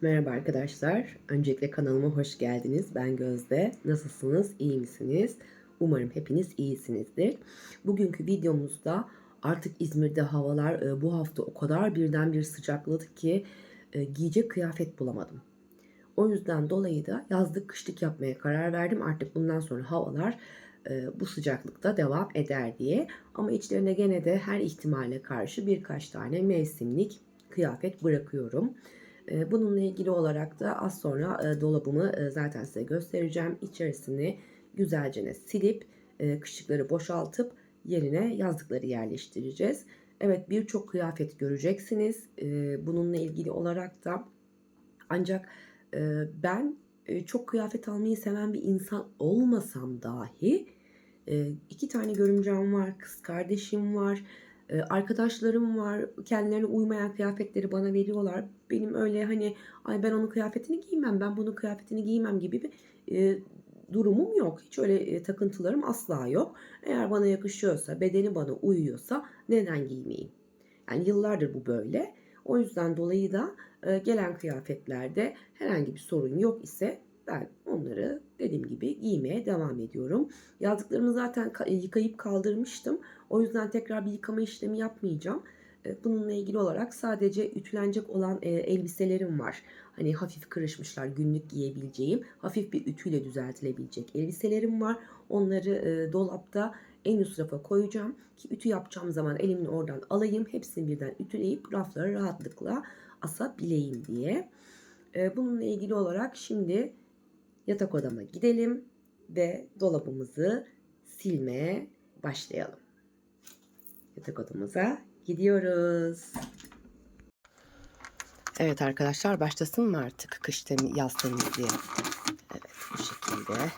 Merhaba arkadaşlar. Öncelikle kanalıma hoş geldiniz. Ben Gözde. Nasılsınız? İyi misiniz? Umarım hepiniz iyisinizdir. Bugünkü videomuzda artık İzmir'de havalar e, bu hafta o kadar birden bir sıcakladı ki e, giyecek kıyafet bulamadım. O yüzden dolayı da yazlık kışlık yapmaya karar verdim. Artık bundan sonra havalar e, bu sıcaklıkta devam eder diye. Ama içlerine gene de her ihtimale karşı birkaç tane mevsimlik kıyafet bırakıyorum. Bununla ilgili olarak da az sonra dolabımı zaten size göstereceğim. İçerisini güzelce silip kışlıkları boşaltıp yerine yazlıkları yerleştireceğiz. Evet birçok kıyafet göreceksiniz. Bununla ilgili olarak da ancak ben çok kıyafet almayı seven bir insan olmasam dahi iki tane görümcem var, kız kardeşim var, e, arkadaşlarım var. Kendilerine uymayan kıyafetleri bana veriyorlar. Benim öyle hani ay ben onun kıyafetini giymem, ben bunun kıyafetini giymem gibi bir e, durumum yok. Hiç öyle e, takıntılarım asla yok. Eğer bana yakışıyorsa, bedeni bana uyuyorsa neden giymeyeyim? Yani yıllardır bu böyle. O yüzden dolayı da e, gelen kıyafetlerde herhangi bir sorun yok ise ben onları dediğim gibi giymeye devam ediyorum. Yazdıklarımı zaten ka- yıkayıp kaldırmıştım. O yüzden tekrar bir yıkama işlemi yapmayacağım. Bununla ilgili olarak sadece ütülenecek olan elbiselerim var. Hani hafif kırışmışlar, günlük giyebileceğim, hafif bir ütüyle düzeltilebilecek elbiselerim var. Onları dolapta en üst rafa koyacağım ki ütü yapacağım zaman elimle oradan alayım. Hepsini birden ütüleyip raflara rahatlıkla asabileyim diye. Bununla ilgili olarak şimdi yatak odama gidelim ve dolabımızı silmeye başlayalım. Yatak odamıza gidiyoruz. Evet arkadaşlar başlasın mı artık kış temi yaz temizliği? Evet bu şekilde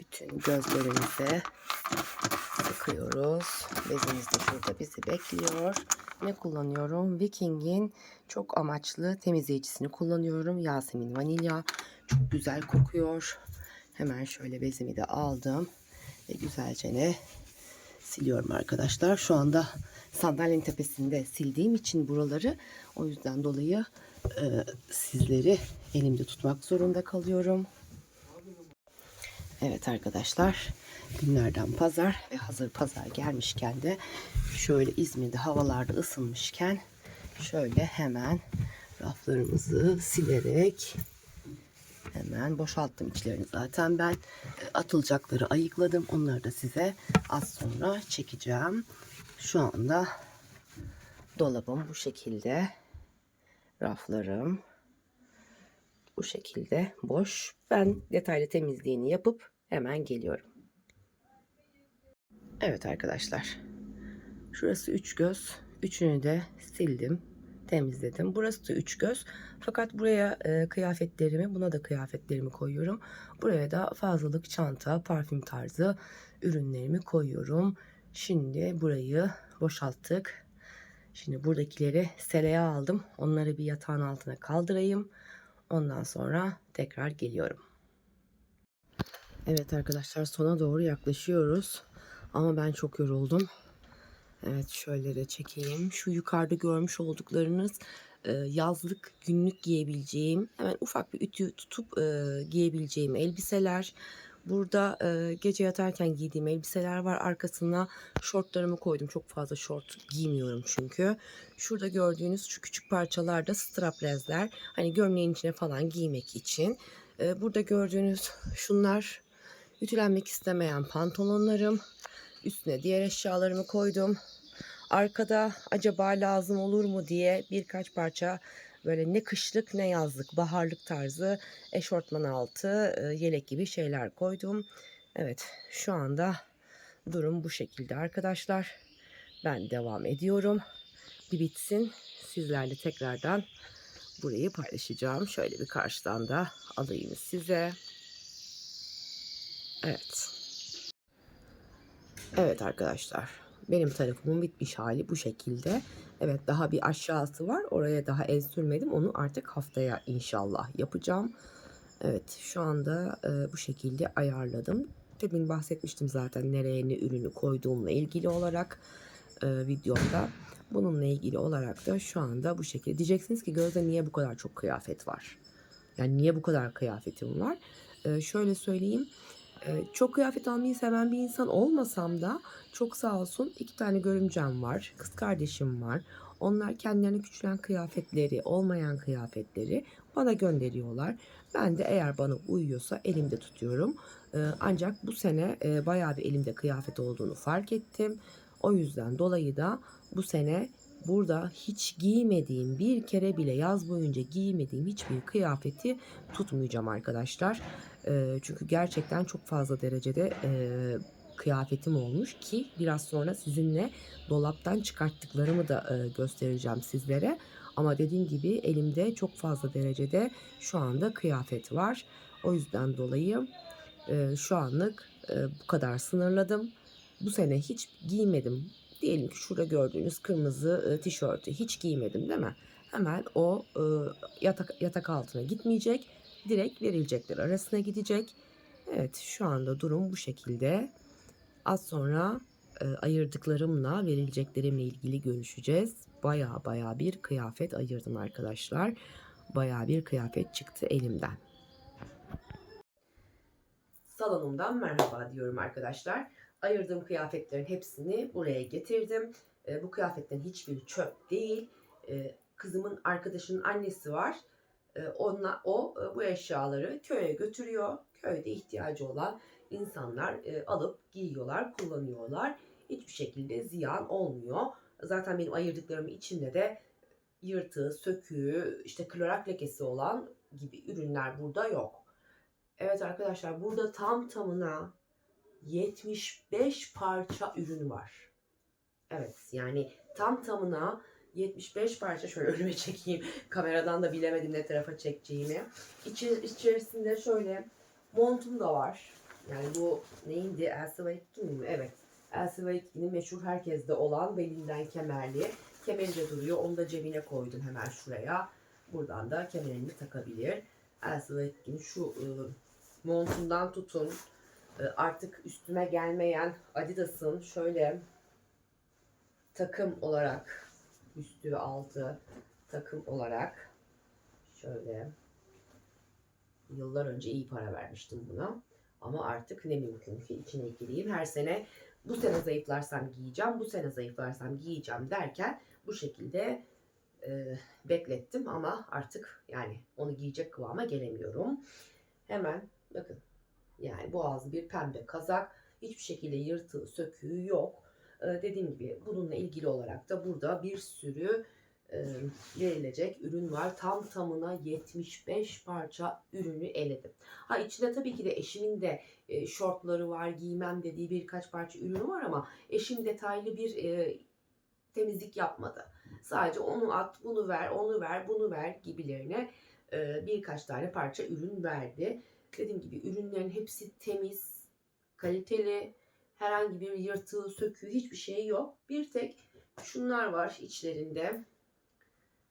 bütün gözlerimize sıkıyoruz. Bezimiz de şurada bizi bekliyor. Ne kullanıyorum? Viking'in çok amaçlı temizleyicisini kullanıyorum. Yasemin Vanilya. Çok güzel kokuyor. Hemen şöyle bezimi de aldım. Ve güzelce ne siliyorum arkadaşlar. Şu anda sandalyenin tepesinde sildiğim için buraları o yüzden dolayı e, sizleri elimde tutmak zorunda kalıyorum. Evet arkadaşlar günlerden pazar ve hazır pazar gelmişken de şöyle İzmir'de havalarda ısınmışken şöyle hemen raflarımızı silerek hemen boşalttım içlerini zaten ben. Atılacakları ayıkladım. Onları da size az sonra çekeceğim. Şu anda dolabım bu şekilde. Raflarım bu şekilde boş. Ben detaylı temizliğini yapıp hemen geliyorum. Evet arkadaşlar. Şurası üç göz. Üçünü de sildim. Temizledim. Burası da üç göz. Fakat buraya e, kıyafetlerimi, buna da kıyafetlerimi koyuyorum. Buraya da fazlalık çanta, parfüm tarzı ürünlerimi koyuyorum. Şimdi burayı boşalttık. Şimdi buradakileri seleye aldım. Onları bir yatağın altına kaldırayım. Ondan sonra tekrar geliyorum. Evet arkadaşlar sona doğru yaklaşıyoruz. Ama ben çok yoruldum. Evet şöyle de çekeyim. Şu yukarıda görmüş olduklarınız e, yazlık günlük giyebileceğim hemen ufak bir ütü tutup e, giyebileceğim elbiseler. Burada e, gece yatarken giydiğim elbiseler var. Arkasına şortlarımı koydum. Çok fazla şort giymiyorum çünkü. Şurada gördüğünüz şu küçük parçalar da straplezler. Hani gömleğin içine falan giymek için. E, burada gördüğünüz şunlar ütülenmek istemeyen pantolonlarım. Üstüne diğer eşyalarımı koydum. Arkada acaba lazım olur mu diye birkaç parça böyle ne kışlık ne yazlık baharlık tarzı eşortman altı e, yelek gibi şeyler koydum. Evet şu anda durum bu şekilde arkadaşlar. Ben devam ediyorum. Bir bitsin sizlerle tekrardan burayı paylaşacağım. Şöyle bir karşıdan da alayım size. Evet. Evet arkadaşlar. Benim tarafımın bitmiş hali bu şekilde. Evet daha bir aşağısı var. Oraya daha el sürmedim. Onu artık haftaya inşallah yapacağım. Evet şu anda e, bu şekilde ayarladım. Demin bahsetmiştim zaten nereye ne ürünü koyduğumla ilgili olarak. e, videomda. Bununla ilgili olarak da şu anda bu şekilde. Diyeceksiniz ki Gözde niye bu kadar çok kıyafet var? Yani niye bu kadar kıyafetim var? E, şöyle söyleyeyim. Çok kıyafet almayı seven bir insan olmasam da çok sağ olsun iki tane görümcem var. Kız kardeşim var. Onlar kendilerine küçülen kıyafetleri, olmayan kıyafetleri bana gönderiyorlar. Ben de eğer bana uyuyorsa elimde tutuyorum. Ancak bu sene bayağı bir elimde kıyafet olduğunu fark ettim. O yüzden dolayı da bu sene burada hiç giymediğim bir kere bile yaz boyunca giymediğim hiçbir kıyafeti tutmayacağım arkadaşlar. Ee, çünkü gerçekten çok fazla derecede e, kıyafetim olmuş ki biraz sonra sizinle dolaptan çıkarttıklarımı da e, göstereceğim sizlere. Ama dediğim gibi elimde çok fazla derecede şu anda kıyafet var. O yüzden dolayı e, şu anlık e, bu kadar sınırladım. Bu sene hiç giymedim. Diyelim ki şurada gördüğünüz kırmızı e, tişörtü hiç giymedim değil mi? Hemen o e, yatak, yatak altına gitmeyecek. Direkt verilecekler arasına gidecek. Evet şu anda durum bu şekilde. Az sonra e, ayırdıklarımla verileceklerimle ilgili görüşeceğiz. Baya baya bir kıyafet ayırdım arkadaşlar. Baya bir kıyafet çıktı elimden. Salonumdan merhaba diyorum arkadaşlar. Ayırdığım kıyafetlerin hepsini buraya getirdim. E, bu kıyafetlerin hiçbiri çöp değil. E, kızımın arkadaşının annesi var. E, onunla, o e, bu eşyaları köye götürüyor. Köyde ihtiyacı olan insanlar e, alıp giyiyorlar, kullanıyorlar. Hiçbir şekilde ziyan olmuyor. Zaten benim ayırdıklarım içinde de yırtığı, söküğü, işte klorak lekesi olan gibi ürünler burada yok. Evet arkadaşlar burada tam tamına 75 parça ürün var. Evet yani tam tamına 75 parça şöyle önüme çekeyim. Kameradan da bilemedim ne tarafa çekeceğimi. İçi, içerisinde şöyle montum da var. Yani bu neydi? Elsa Vaitkin mi? Evet. Elsa Vaitkin'in meşhur herkeste olan belinden kemerli. Kemeri de duruyor. Onu da cebine koydum hemen şuraya. Buradan da kemerini takabilir. Elsa Vaitkin'in şu e, montundan tutun. E, artık üstüme gelmeyen Adidas'ın şöyle takım olarak üstü altı takım olarak şöyle yıllar önce iyi para vermiştim buna. Ama artık ne mümkün ki içine gireyim. Her sene bu sene zayıflarsam giyeceğim, bu sene zayıflarsam giyeceğim derken bu şekilde e, beklettim ama artık yani onu giyecek kıvama gelemiyorum. Hemen bakın yani boğazlı bir pembe kazak. Hiçbir şekilde yırtığı, söküğü yok. E, dediğim gibi bununla ilgili olarak da burada bir sürü e, verilecek ürün var. Tam tamına 75 parça ürünü eledim. Ha içinde tabii ki de eşimin de e, şortları var, giymem dediği birkaç parça ürünü var ama eşim detaylı bir e, temizlik yapmadı. Sadece onu at, bunu ver, onu ver, bunu ver gibilerine e, birkaç tane parça ürün verdi. Dediğim gibi ürünlerin hepsi temiz, kaliteli, herhangi bir yırtığı, söküğü hiçbir şey yok. Bir tek şunlar var içlerinde.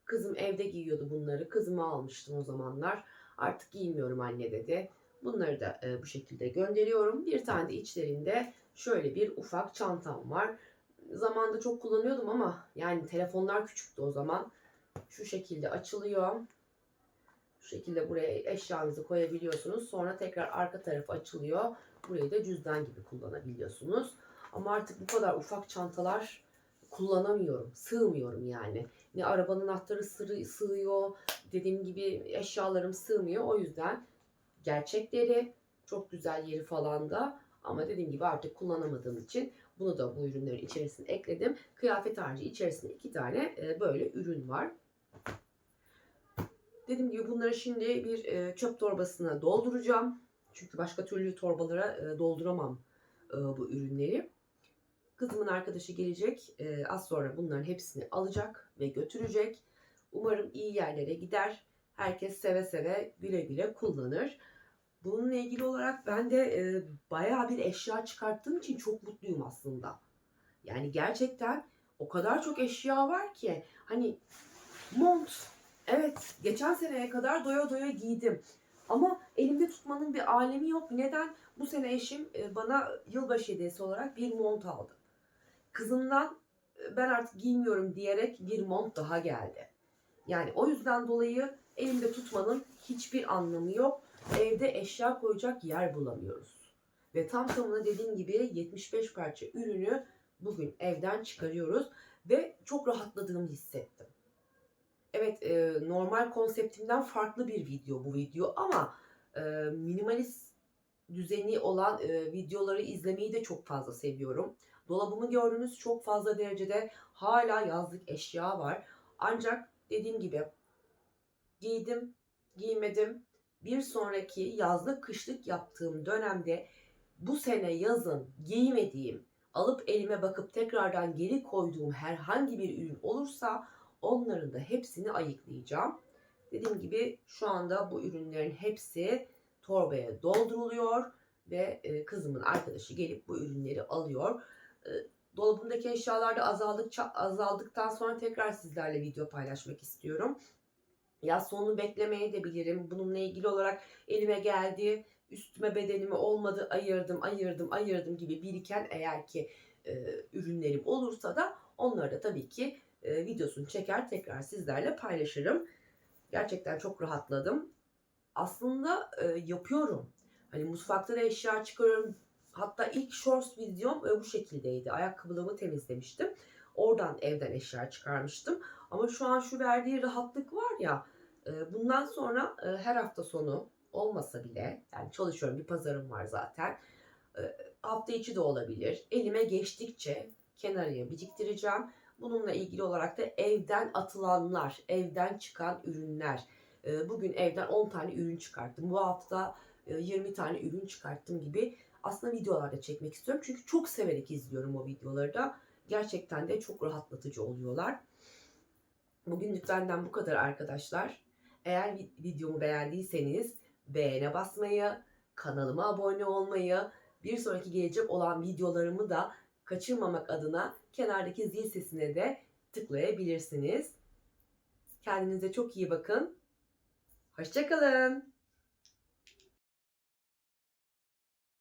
Kızım evde giyiyordu bunları. Kızıma almıştım o zamanlar. Artık giymiyorum anne dedi. Bunları da e, bu şekilde gönderiyorum. Bir tane de içlerinde şöyle bir ufak çantam var. Zamanda çok kullanıyordum ama yani telefonlar küçüktü o zaman. Şu şekilde açılıyor. Şekilde buraya eşyanızı koyabiliyorsunuz. Sonra tekrar arka tarafı açılıyor. Burayı da cüzdan gibi kullanabiliyorsunuz. Ama artık bu kadar ufak çantalar kullanamıyorum. Sığmıyorum yani. Ne arabanın anahtarı sığ- sığıyor. Dediğim gibi eşyalarım sığmıyor. O yüzden gerçekleri çok güzel yeri falan da ama dediğim gibi artık kullanamadığım için bunu da bu ürünlerin içerisine ekledim. Kıyafet harcı içerisinde iki tane e, böyle ürün var. Dediğim gibi bunları şimdi bir e, çöp torbasına dolduracağım. Çünkü başka türlü torbalara e, dolduramam e, bu ürünleri. Kızımın arkadaşı gelecek. Az sonra bunların hepsini alacak ve götürecek. Umarım iyi yerlere gider. Herkes seve seve güle güle kullanır. Bununla ilgili olarak ben de e, bayağı bir eşya çıkarttığım için çok mutluyum aslında. Yani gerçekten o kadar çok eşya var ki hani mont evet geçen seneye kadar doya doya giydim. Ama elimde tutmanın bir alemi yok. Neden? Bu sene eşim e, bana yılbaşı hediyesi olarak bir mont aldı. Kızımdan ben artık giymiyorum diyerek bir mont daha geldi. Yani o yüzden dolayı elimde tutmanın hiçbir anlamı yok. Evde eşya koyacak yer bulamıyoruz. Ve tam tamına dediğim gibi 75 parça ürünü bugün evden çıkarıyoruz ve çok rahatladığımı hissettim. Evet e, normal konseptimden farklı bir video bu video ama e, minimalist düzeni olan e, videoları izlemeyi de çok fazla seviyorum. Dolabımı gördüğünüz çok fazla derecede hala yazlık eşya var. Ancak dediğim gibi giydim, giymedim. Bir sonraki yazlık kışlık yaptığım dönemde bu sene yazın giymediğim, alıp elime bakıp tekrardan geri koyduğum herhangi bir ürün olursa onların da hepsini ayıklayacağım. Dediğim gibi şu anda bu ürünlerin hepsi torbaya dolduruluyor ve e, kızımın arkadaşı gelip bu ürünleri alıyor. E, Dolabımdaki eşyalar da azaldıkça azaldıktan sonra tekrar sizlerle video paylaşmak istiyorum. Yaz sonunu beklemeye de bilirim. Bununla ilgili olarak elime geldi, üstüme bedenime olmadı, ayırdım, ayırdım, ayırdım gibi biriken eğer ki e, ürünlerim olursa da onları da tabii ki e, videosunu çeker tekrar sizlerle paylaşırım. Gerçekten çok rahatladım. Aslında e, yapıyorum. Hani mutfakta da eşya çıkarıyorum. Hatta ilk shorts videom e, bu şekildeydi. Ayakkabılarımı temizlemiştim. Oradan evden eşya çıkarmıştım. Ama şu an şu verdiği rahatlık var ya. e, bundan sonra e, her hafta sonu olmasa bile yani çalışıyorum bir pazarım var zaten. E, hafta içi de olabilir. Elime geçtikçe kenarıya biriktireceğim. Bununla ilgili olarak da evden atılanlar, evden çıkan ürünler. E, bugün evden 10 tane ürün çıkarttım. Bu hafta e, 20 tane ürün çıkarttım gibi aslında videolarda çekmek istiyorum. Çünkü çok severek izliyorum o videoları da. Gerçekten de çok rahatlatıcı oluyorlar. Bugünlük benden bu kadar arkadaşlar. Eğer vi- videomu beğendiyseniz beğene basmayı, kanalıma abone olmayı, bir sonraki gelecek olan videolarımı da kaçırmamak adına kenardaki zil sesine de tıklayabilirsiniz. Kendinize çok iyi bakın. Hoşçakalın.